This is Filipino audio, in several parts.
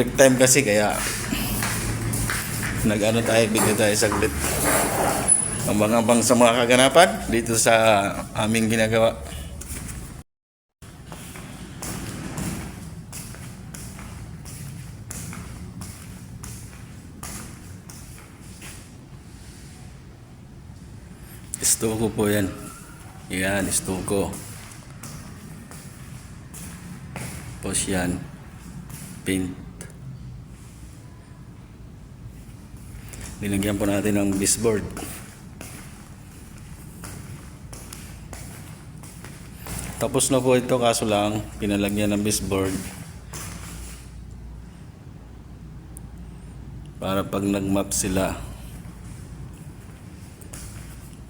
break time kasi kaya nag-ano tayo, bigla tayo saglit. Abang-abang sa mga kaganapan dito sa aming ginagawa. Istuko po yan. Yan, istuko. Tapos yan, paint. Nilagyan po natin ng baseboard. Tapos na po ito kaso lang pinalagyan ng baseboard. Para pag nag-map sila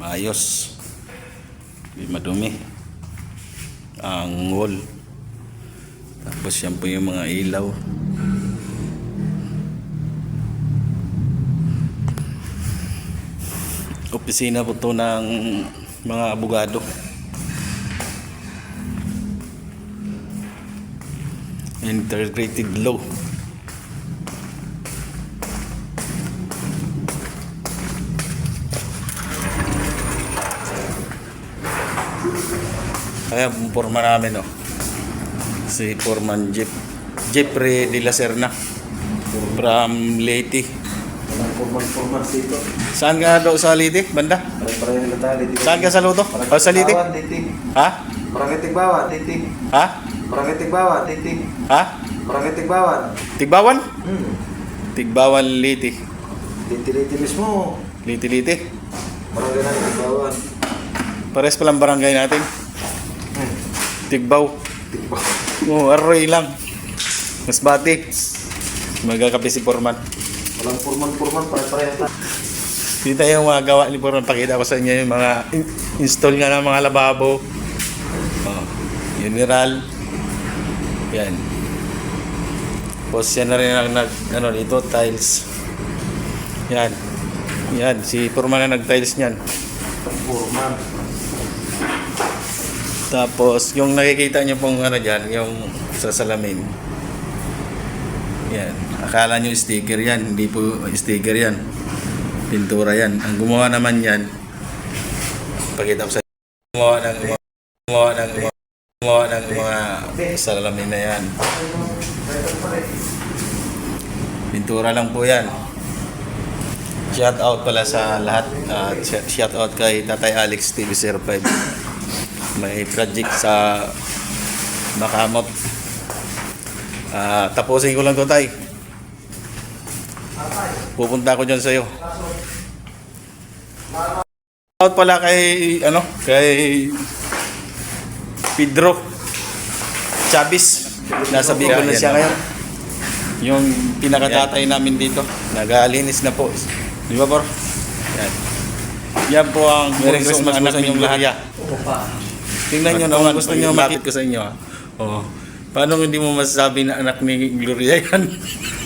maayos. Hindi madumi. Ang wall. Tapos yan po yung mga ilaw. Opisina po to ng mga abogado. Integrated law. Kaya ang forma namin, oh. Si Foreman Jeep. Jeffrey de la Serna. From Leyte. Formal-formal dito. Saan ka daw sa Leyte? Banda? Pare-parehong natali dito. Saan ka sa Luto? O sa Leyte? Tigbawan, titing. Ha? Barangay Tigbawan, titing. Ha? Barangay Tigbawan, titing. Ha? Barangay Tigbawan. Tigbawan? Hmm. Tigbawan Leyte. Liti-liti mismo. Leyte Leyte. Barangay na Tigbawan. Pares palang barangay natin. Hmm. Tigbaw. Tigbawan. Oo, oh, arroy lang. Mas bati. Magkakape si Foreman. Walang formal-formal, pare-parehong na. Kita yung mga gawa ni Foreman. Pakita ko sa inyo yung mga in- install nga ng mga lababo. Oh, mineral. Yan. Tapos yan na rin ang nag, ano dito, tiles. Yan. Yan, si Foreman na nag-tiles niyan. Formal. Tapos, yung nakikita niyo pong ano dyan, yung sa salamin. Yan. Akala niyo sticker yan. Hindi po sticker yan. Pintura yan. Ang gumawa naman yan, pakita ko sa gumawa ng gumawa ng gumawa ng mga salamin na yan. Pintura lang po yan. Shout out pala sa lahat. Uh, shout out kay Tatay Alex TV05 may project sa Makamot. Ah, tapusin ko lang to tay. Pupunta ako diyan sa iyo. Out pala kay ano, kay Pedro Chavez. Nasa Bicol na siya ngayon. Yung pinakatatay namin dito, nag-aalinis na po. Di ba, Bor? Yan. Yan po ang Merry Christmas anak ninyong lahat. Tingnan nyo naman, gusto nyo makita ko sa inyo. ha? Oh. Paano hindi mo masasabi na anak ni Gloria yan?